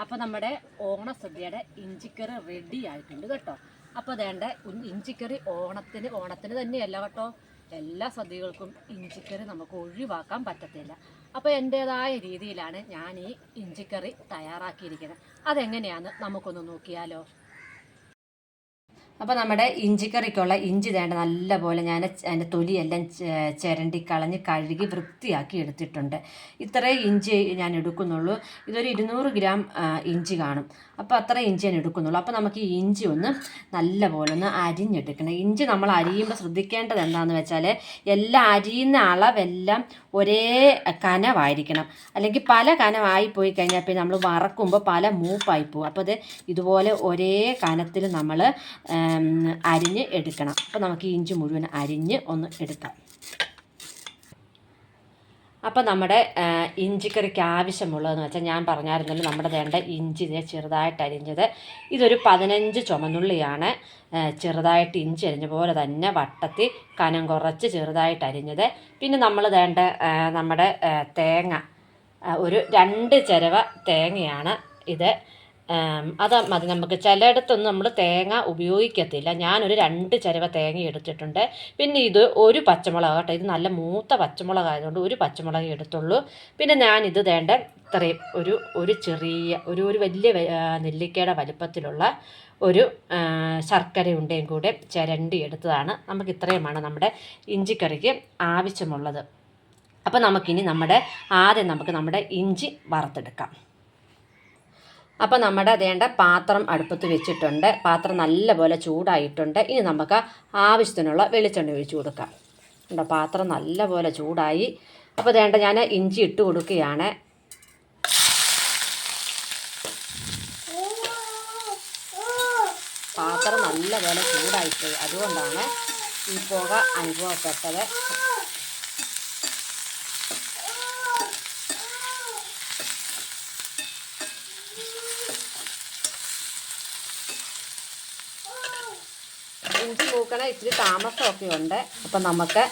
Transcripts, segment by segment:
അപ്പോൾ നമ്മുടെ ഓണസദ്യയുടെ ഇഞ്ചിക്കറി റെഡി ആയിട്ടുണ്ട് കേട്ടോ. അപ്പോൾ അതേണ്ട ഇഞ്ചിക്കറി ഓണത്തിന് ഓണത്തിന് തന്നെയല്ല കേട്ടോ. എല്ലാ സദ്യകൾക്കും ഇഞ്ചിക്കറി നമുക്ക് ഒഴിവാക്കാൻ പറ്റത്തില്ല. അപ്പോൾ എന്റേതായ രീതിയിലാണ് ഞാൻ ഈ ഇഞ്ചിക്കറി തയ്യാറാക്കിയിരിക്കുന്നത്. അതെങ്ങനെയാണെന്ന് നമുക്കൊന്ന് നോക്കിയാലോ? അപ്പോൾ നമ്മുടെ ഇഞ്ചിക്കറിക്കുള്ള ഇഞ്ചി വേണ്ട നല്ലപോലെ ഞാൻ അതിന്റെ തൊലിയെല്ലാം ചിരണ്ടി കളഞ്ഞ് കഴുകി വൃത്തിയാക്കി എടുത്തിട്ടുണ്ട്. ഇത്രയും ഇഞ്ചി ഞാൻ എടുക്കുന്നുള്ളൂ. ഇതൊരു ഇരുന്നൂറ് ഗ്രാം ഇഞ്ചി കാണും. അപ്പോൾ അത്ര ഇഞ്ചി ഞാൻ എടുക്കുന്നുള്ളൂ. അപ്പോൾ നമുക്ക് ഈ ഇഞ്ചി ഒന്ന് നല്ലപോലെ ഒന്ന് അരിഞ്ഞെടുക്കണം. ഇഞ്ചി നമ്മൾ അരിയുമ്പോൾ ശ്രദ്ധിക്കേണ്ടത് എന്താണെന്ന് വെച്ചാൽ എല്ലാ അരിയുന്ന അളവെല്ലാം ഒരേ കനവായിരിക്കണം. അല്ലെങ്കിൽ പല കനമായി പോയി കഴിഞ്ഞാൽ പിന്നെ നമ്മൾ വറക്കുമ്പോൾ പല മൂപ്പായി പോകും. അപ്പോൾ അത് ഇതുപോലെ ഒരേ കനത്തിൽ നമ്മൾ അരിഞ്ഞ് എടുക്കണം. അപ്പോൾ നമുക്ക് ഇഞ്ചി മുഴുവൻ അരിഞ്ഞ് ഒന്ന് എടുക്കാം. അപ്പോൾ നമ്മുടെ ഇഞ്ചിക്കറിക്ക് ആവശ്യമുള്ളതെന്ന് വെച്ചാൽ ഞാൻ പറഞ്ഞായിരുന്നല്ലോ നമ്മുടെ വേണ്ട ഇഞ്ചി ഇതിനെ ചെറുതായിട്ട് അരിഞ്ഞത്. ഇതൊരു പതിനഞ്ച് ചുമന്നുള്ളിയാണ് ചെറുതായിട്ട് ഇഞ്ചി അരിഞ്ഞ പോലെ തന്നെ വട്ടത്തിൽ കനം കുറച്ച് ചെറുതായിട്ട് അരിഞ്ഞത്. പിന്നെ നമ്മൾ വേണ്ട നമ്മുടെ തേങ്ങ ഒരു രണ്ട് ചിരവ തേങ്ങയാണ് ഇത് അത് മതി. നമുക്ക് ചിലയിടത്തൊന്നും നമ്മൾ തേങ്ങ ഉപയോഗിക്കത്തില്ല. ഞാനൊരു രണ്ട് ചിരവ തേങ്ങ എടുത്തിട്ടുണ്ട്. പിന്നെ ഇത് ഒരു പച്ചമുളക് കേട്ടോ. ഇത് നല്ല മൂത്ത പച്ചമുളക് ആയതുകൊണ്ട് ഒരു പച്ചമുളക് എടുത്തുള്ളൂ. പിന്നെ ഞാനിത് വേണ്ട ഇത്രയും ഒരു ഒരു ചെറിയ ഒരു ഒരു വലിയ നെല്ലിക്കയുടെ വലിപ്പത്തിലുള്ള ഒരു ശർക്കര ഉണ്ടയും കൂടെ ചിരണ്ടി എടുത്തതാണ്. നമുക്ക് ഇത്രയുമാണ് നമ്മുടെ ഇഞ്ചിക്കറിക്ക് ആവശ്യമുള്ളത്. അപ്പോൾ നമുക്കിനി നമ്മുടെ ആദ്യം നമുക്ക് നമ്മുടെ ഇഞ്ചി വറുത്തെടുക്കാം. അപ്പോൾ നമ്മുടെ അതേണ്ട പാത്രം അടുപ്പത്ത് വെച്ചിട്ടുണ്ട്. പാത്രം നല്ലപോലെ ചൂടായിട്ടുണ്ട്. ഇനി നമുക്ക് ആവശ്യത്തിനുള്ള വെളിച്ചെണ്ണ ഒഴിച്ചു കൊടുക്കാം. ഉണ്ടോ പാത്രം നല്ലപോലെ ചൂടായി. അപ്പോൾ അതേണ്ട ഞാൻ ഇഞ്ചി ഇട്ട് കൊടുക്കുകയാണ്. പാത്രം നല്ലപോലെ ചൂടായിപ്പോയി. അതുകൊണ്ടാണ് ഈ പുക അനുഭവപ്പെട്ടത്. ഇഞ്ചി മൂക്കണ ഇച്ചിരി താമസമൊക്കെ ഉണ്ട്. അപ്പം നമുക്ക്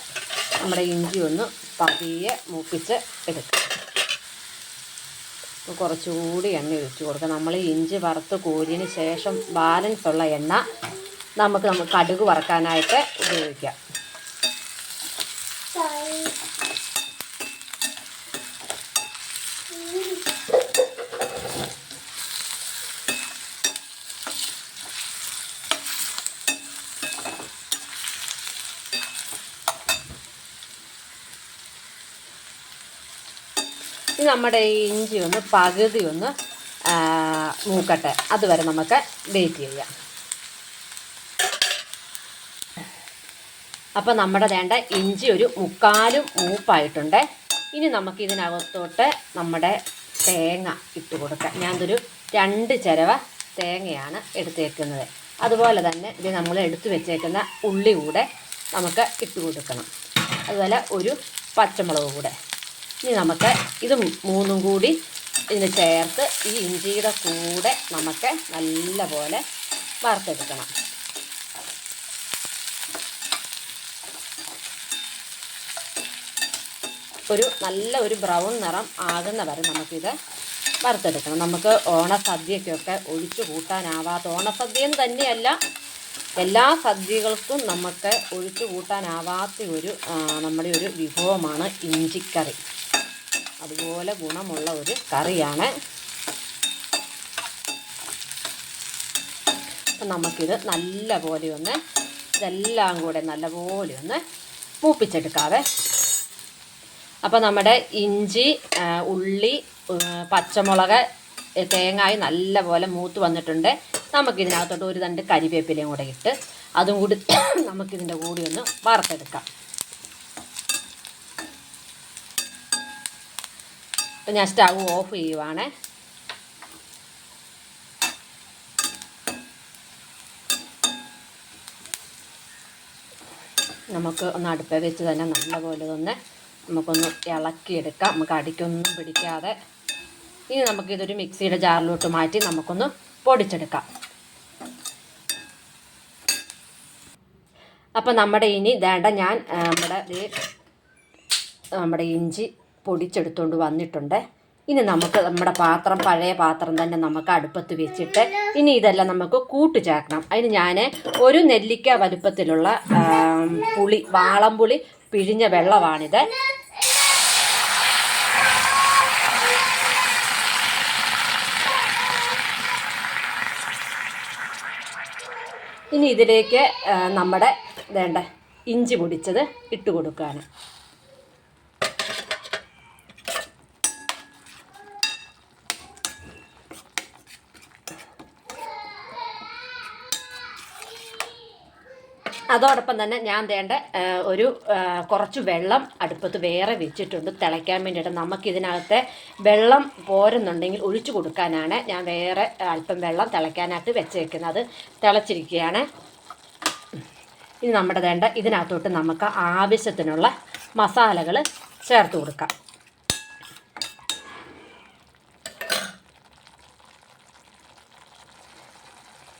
നമ്മുടെ ഇഞ്ചി ഒന്ന് പതിയെ മൂപ്പിച്ച് എടുക്കാം. അപ്പോൾ കുറച്ചുകൂടി എണ്ണ ഒഴിച്ച് കൊടുക്കാം. നമ്മൾ ഇഞ്ചി വറുത്ത് കോരിയതിന് ശേഷം ബാലൻസ് ഉള്ള എണ്ണ നമുക്ക് നമുക്ക് കടുക് വറക്കാനായിട്ട് ഉപയോഗിക്കാം. ഇനി നമ്മുടെ ഈ ഇഞ്ചി ഒന്ന് പകുതി ഒന്ന് മൂക്കട്ടെ. അതുവരെ നമുക്ക് വെയിറ്റ് ചെയ്യാം. അപ്പോൾ നമ്മുടെ വേണ്ട ഇഞ്ചി ഒരു മുക്കാലും മൂപ്പായിട്ടുണ്ട്. ഇനി നമുക്ക് ഇതിനകത്തോട്ട് നമ്മുടെ തേങ്ങ ഇട്ട് കൊടുക്കാം. ഞാനൊരു രണ്ട് ചിരവ തേങ്ങയാണ് എടുത്തേക്കുന്നത്. അതുപോലെ തന്നെ ഇത് നമ്മൾ എടുത്തു വെച്ചേക്കുന്ന ഉള്ളി കൂടെ നമുക്ക് ഇട്ട് കൊടുക്കണം. അതുപോലെ ഒരു പച്ചമുളക് കൂടെ. ഇനി നമുക്ക് ഇത് മൂന്നും കൂടി ഇതിന് ചേർത്ത് ഈ ഇഞ്ചിയുടെ കൂടെ നമുക്ക് നല്ലപോലെ വറുത്തെടുക്കണം. ഒരു നല്ല ഒരു ബ്രൗൺ നിറം ആകുന്ന വരെ നമുക്കിത് വറുത്തെടുക്കണം. നമുക്ക് ഓണസദ്യക്കൊക്കെ ഒഴിച്ചു കൂട്ടാനാവാത്ത ഓണസദ്യ തന്നെയല്ല എല്ലാ സദ്യകൾക്കും നമുക്ക് ഒഴിച്ചു കൂട്ടാനാവാത്ത ഒരു നമ്മുടെ ഒരു വിഭവമാണ് ഇഞ്ചിക്കറി. അതുപോലെ ഗുണമുള്ള ഒരു കറിയാണ്. അപ്പം നമുക്കിത് നല്ല പോലെ ഒന്ന് ഇതെല്ലാം കൂടെ നല്ലപോലെ ഒന്ന് മൂപ്പിച്ചെടുക്കാവേ അപ്പോൾ നമ്മുടെ ഇഞ്ചി ഉള്ളി പച്ചമുളക് തേങ്ങായി നല്ലപോലെ മൂത്ത് വന്നിട്ടുണ്ട്. നമുക്കിതിനകത്തോട്ട് ഒരു തണ്ട് കരിവേപ്പിലയും കൂടെ ഇട്ട് അതും കൂടി നമുക്കിതിന്റെ കൂടി ഒന്ന് വറുത്തെടുക്കാം. അപ്പം ഞാൻ സ്റ്റവ് ഓഫ് ചെയ്യുവാണേ. നമുക്ക് ഒന്ന് അടുപ്പേ വെച്ച് തന്നെ നല്ലപോലെ ഒന്ന് നമുക്കൊന്ന് ഇളക്കിയെടുക്കാം. നമുക്ക് അടിക്കൊന്നും പിടിക്കാതെ. ഇനി നമുക്കിതൊരു മിക്സിയുടെ ജാറിലോട്ട് മാറ്റി നമുക്കൊന്ന് പൊടിച്ചെടുക്കാം. അപ്പം നമ്മുടെ ഇനി വേണ്ട ഞാൻ നമ്മുടെ നമ്മുടെ ഇഞ്ചി പൊടിച്ചെടുത്തുകൊണ്ട് വന്നിട്ടുണ്ട്. ഇനി നമുക്ക് നമ്മുടെ പാത്രം പഴയ പാത്രം തന്നെ നമുക്ക് അടുപ്പത്ത് വെച്ചിട്ട് ഇനി ഇതെല്ലാം നമുക്ക് കൂട്ട് ചേർക്കണം അതിന് ഞാൻ ഒരു നെല്ലിക്ക വലുപ്പത്തിലുള്ള പുളി വാളംപുളി പിഴിഞ്ഞ വെള്ളമാണിത്. ഇനി ഇതിലേക്ക് നമ്മുടെ വേണ്ട ഇഞ്ചി പൊടിച്ചത് ഇട്ട് കൊടുക്കുകയാണ് അതോടൊപ്പം തന്നെ ഞാൻ വേണ്ട ഒരു കുറച്ച് വെള്ളം അടുപ്പത്ത് വേറെ വെച്ചിട്ടുണ്ട് തിളയ്ക്കാൻ വേണ്ടിയിട്ട്. നമുക്കിതിനകത്തെ വെള്ളം പോരുന്നുണ്ടെങ്കിൽ ഒഴിച്ചു കൊടുക്കാനാണ് ഞാൻ വേറെ അല്പം വെള്ളം തിളയ്ക്കാനായിട്ട് വെച്ചേക്കുന്നത്. തിളച്ചിരിക്കുകയാണ്. ഇനി നമ്മുടെ വേണ്ട ഇതിനകത്തോട്ട് നമുക്ക് ആവശ്യത്തിനുള്ള മസാലകൾ ചേർത്ത് കൊടുക്കാം.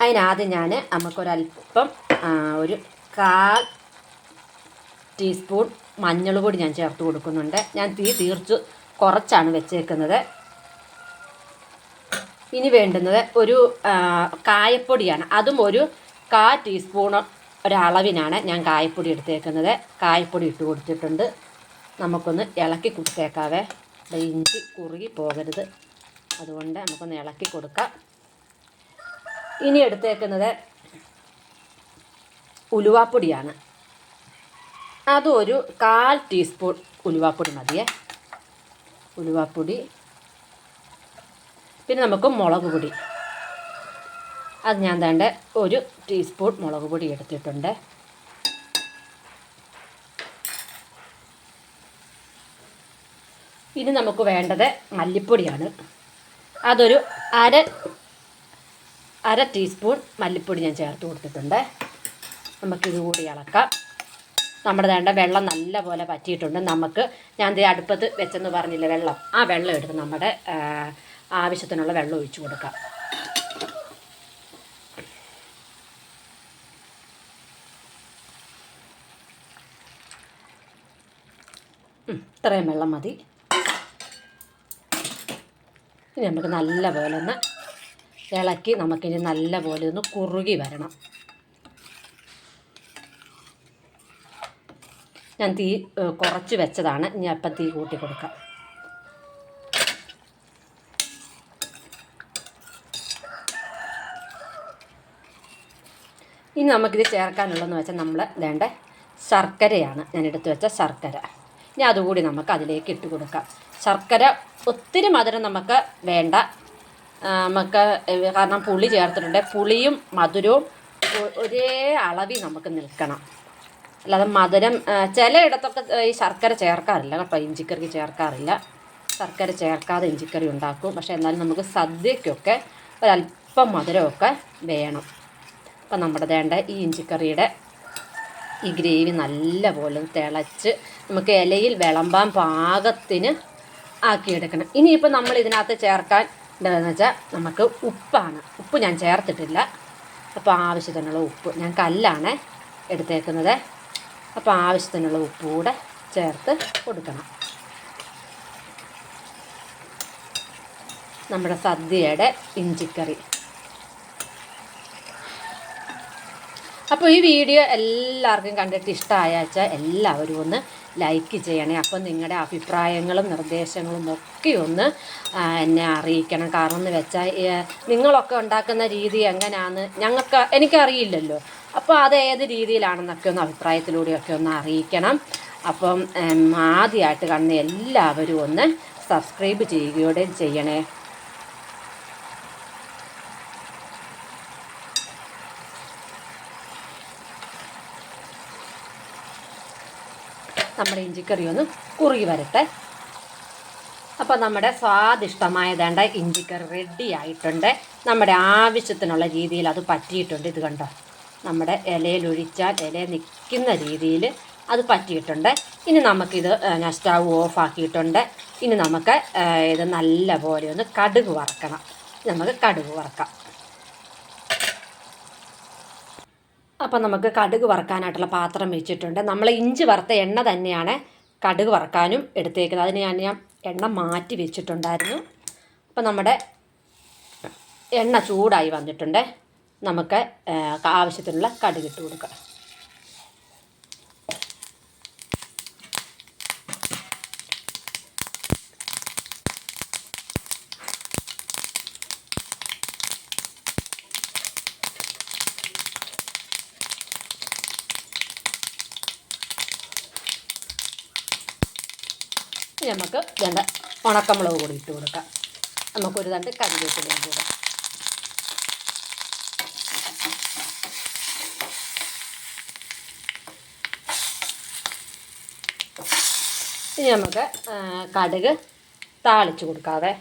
അതിനാദ്യം ഞാൻ നമുക്കൊരല്പം ഒരു കാൽ ടീസ്പൂൺ മഞ്ഞൾ പൊടി ഞാൻ ചേർത്ത് കൊടുക്കുന്നുണ്ട്. ഞാൻ തീ തീർച്ചു കുറച്ചാണ് വെച്ചേക്കുന്നത്. ഇനി വേണ്ടുന്നത് ഒരു കായപ്പൊടിയാണ്. അതും ഒരു കാ ടീസ്പൂൺ ഒരളവിനാണ് ഞാൻ കായപ്പൊടി എടുത്തേക്കുന്നത്. കായപ്പൊടി ഇട്ട് കൊടുത്തിട്ടുണ്ട്. നമുക്കൊന്ന് ഇളക്കി കൊടുത്തേക്കാവേ. ഇഞ്ചി കുറുകി പോകരുത്. അതുകൊണ്ട് നമുക്കൊന്ന് ഇളക്കി കൊടുക്കാം. ഇനി എടുത്തേക്കുന്നത് ഉലുവാപ്പൊടിയാണ്. അതും ഒരു കാൽ ടീസ്പൂൺ ഉലുവാപ്പൊടി മതിയേ. ഉലുവാപ്പൊടി പിന്നെ നമുക്ക് മുളക് പൊടി. അത് ഞാൻ തേണ്ട ഒരു ടീസ്പൂൺ മുളക് പൊടി എടുത്തിട്ടുണ്ട്. ഇനി നമുക്ക് വേണ്ടത് മല്ലിപ്പൊടിയാണ്. അതൊരു അര അര ടീസ്പൂൺ മല്ലിപ്പൊടി ഞാൻ ചേർത്ത് കൊടുത്തിട്ടുണ്ട്. നമുക്കിത് കൂടി ഇളക്കാം നമ്മുടെ വേണ്ട വെള്ളം നല്ല പോലെ പറ്റിയിട്ടുണ്ട്. നമുക്ക് ഞാൻ അടുപ്പത്ത് വെച്ചെന്ന് പറഞ്ഞില്ല വെള്ളം? ആ വെള്ളം എടുത്ത് നമ്മുടെ ആവശ്യത്തിനുള്ള വെള്ളം ഒഴിച്ചു കൊടുക്കാം. ഇത്രയും വെള്ളം മതി. ഇനി നമുക്ക് നല്ല പോലെ ഒന്ന് ഇളക്കി നമുക്കിനി നല്ല പോലെ ഒന്ന് കുറുകി വരണം. ഞാൻ തീ കുറച്ച് വെച്ചതാണ്. ഇനി അപ്പം തീ കൂട്ടി കൊടുക്കാം. ഇനി നമുക്കിത് ചേർക്കാനുള്ളതെന്ന് വെച്ചാൽ നമ്മൾ വേണ്ട ശർക്കരയാണ്. ഞാൻ എടുത്തു വെച്ച ശർക്കര. ഇനി അതുകൂടി നമുക്ക് അതിലേക്ക് ഇട്ട് കൊടുക്കാം. ശർക്കര ഒത്തിരി മധുരം നമുക്ക് വേണ്ട. നമുക്ക് കാരണം പുളി ചേർത്തിട്ടുണ്ട്. പുളിയും മധുരവും ഒരേ അളവിൽ നമുക്ക് നിൽക്കണം. അല്ലാതെ മധുരം ചിലയിടത്തൊക്കെ ഈ ശർക്കര ചേർക്കാറില്ല കേട്ടോ. ഇഞ്ചിക്കറിക്ക് ചേർക്കാറില്ല. ശർക്കര ചേർക്കാതെ ഇഞ്ചിക്കറി ഉണ്ടാക്കും. പക്ഷെ എന്നാലും നമുക്ക് സദ്യക്കൊക്കെ ഒരല്പം മധുരമൊക്കെ വേണം. അപ്പം നമ്മുടെ വേണ്ട ഈ ഇഞ്ചിക്കറിയുടെ ഈ ഗ്രേവി നല്ല പോലെ തിളച്ച് നമുക്ക് ഇലയിൽ വിളമ്പാൻ പാകത്തിന് ആക്കിയെടുക്കണം. ഇനിയിപ്പോൾ നമ്മൾ ഇതിനകത്ത് ചേർക്കാൻ എന്താണെന്ന് വെച്ചാൽ നമുക്ക് ഉപ്പാണ്. ഉപ്പ് ഞാൻ ചേർത്തിട്ടില്ല. അപ്പോൾ ആവശ്യത്തിനുള്ള ഉപ്പ്. ഞാൻ കല്ലാണ് എടുത്തേക്കുന്നത്. അപ്പോൾ ആവശ്യത്തിനുള്ള ഉപ്പ് കൂടെ ചേർത്ത് കൊടുക്കണം. നമ്മുടെ സദ്യയുടെ ഇഞ്ചിക്കറി. അപ്പോൾ ഈ വീഡിയോ എല്ലാവർക്കും കണ്ടിട്ട് ഇഷ്ടമായാച്ച എല്ലാവരും ഒന്ന് ലൈക്ക് ചെയ്യണേ. അപ്പം നിങ്ങളുടെ അഭിപ്രായങ്ങളും നിർദ്ദേശങ്ങളും ഒക്കെ ഒന്ന് എന്നെ അറിയിക്കണം. കാരണം എന്ന് വെച്ചാൽ നിങ്ങളൊക്കെ ഉണ്ടാക്കുന്ന രീതി എങ്ങനെയാണെന്ന് ഞങ്ങൾക്ക് എനിക്കറിയില്ലല്ലോ. അപ്പോൾ അത് ഏത് രീതിയിലാണെന്നൊക്കെ ഒന്ന് അഭിപ്രായത്തിലൂടെയൊക്കെ ഒന്ന് അറിയിക്കണം. അപ്പം ആദ്യമായിട്ട് കാണുന്ന എല്ലാവരും ഒന്ന് സബ്സ്ക്രൈബ് ചെയ്യുകയോടെ ചെയ്യണേ. നമ്മുടെ ഇഞ്ചിക്കറി ഒന്ന് കുറുകി വരട്ടെ. അപ്പോൾ നമ്മുടെ സ്വാദിഷ്ടമായ വേണ്ട ഇഞ്ചിക്കറി റെഡി ആയിട്ടുണ്ട്. നമ്മുടെ ആവശ്യത്തിനുള്ള രീതിയിൽ അത് പറ്റിയിട്ടുണ്ട്. ഇത് കണ്ടോ? നമ്മുടെ ഇലയിൽ ഒഴിച്ചാൽ ഇല നിൽക്കുന്ന രീതിയിൽ അത് പറ്റിയിട്ടുണ്ട്. ഇനി നമുക്കിത് ഞാൻ സ്റ്റൗ ഓഫ് ആക്കിയിട്ടുണ്ട്. ഇനി നമുക്ക് ഇത് നല്ല പോലെ ഒന്ന് കടുക് വറക്കണം. നമുക്ക് കടുക് വറക്കാം. അപ്പം നമുക്ക് കടുക് വറക്കാനായിട്ടുള്ള പാത്രം വെച്ചിട്ടുണ്ട്. നമ്മൾ ഇഞ്ചി വറുത്ത എണ്ണ തന്നെയാണ് കടുക് വറക്കാനും എടുത്തേക്കുന്നത്. അതിന് ഞാൻ ഞാൻ എണ്ണ മാറ്റി വെച്ചിട്ടുണ്ടായിരുന്നു. അപ്പം നമ്മുടെ എണ്ണ ചൂടായി വന്നിട്ടുണ്ട്. നമുക്ക് ആവശ്യത്തിനുള്ള കടുകിട്ട് കൊടുക്കാം. നമുക്ക് രണ്ട് ഉണക്കമുളക് കൂടി ഇട്ട് കൊടുക്കാം. നമുക്കൊരു രണ്ട് കരിവേപ്പിലയും കൂടെ ഇനി നമുക്ക് കടുക് താളിച്ച് കൊടുക്കാതെ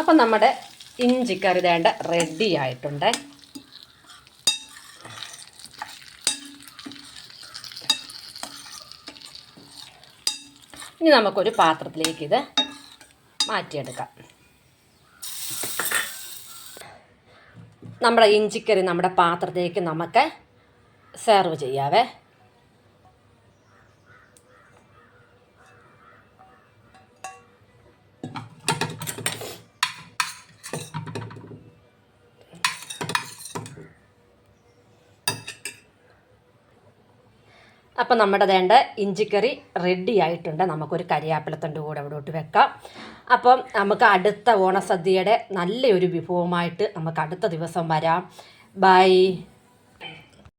അപ്പം നമ്മുടെ ഇഞ്ചിക്കറി വേണ്ട റെഡി ആയിട്ടുണ്ട്. ഇനി നമുക്കൊരു പാത്രത്തിലേക്ക് ഇത് മാറ്റിയെടുക്കാം. നമ്മുടെ ഇഞ്ചിക്കറി നമ്മുടെ പാത്രത്തിലേക്ക് നമുക്ക് സെർവ് ചെയ്യാവേ. അപ്പം നമ്മുടെ വേണ്ട ഇഞ്ചിക്കറി റെഡി ആയിട്ടുണ്ട്. നമുക്കൊരു കരിയാപ്പിലത്തണ്ട് കൂടെ അവിടോട്ട് വെക്കാം. അപ്പം നമുക്ക് അടുത്ത ഓണസദ്യയുടെ നല്ലൊരു വിഭവമായിട്ട് നമുക്ക് അടുത്ത ദിവസം വരാം. ബൈ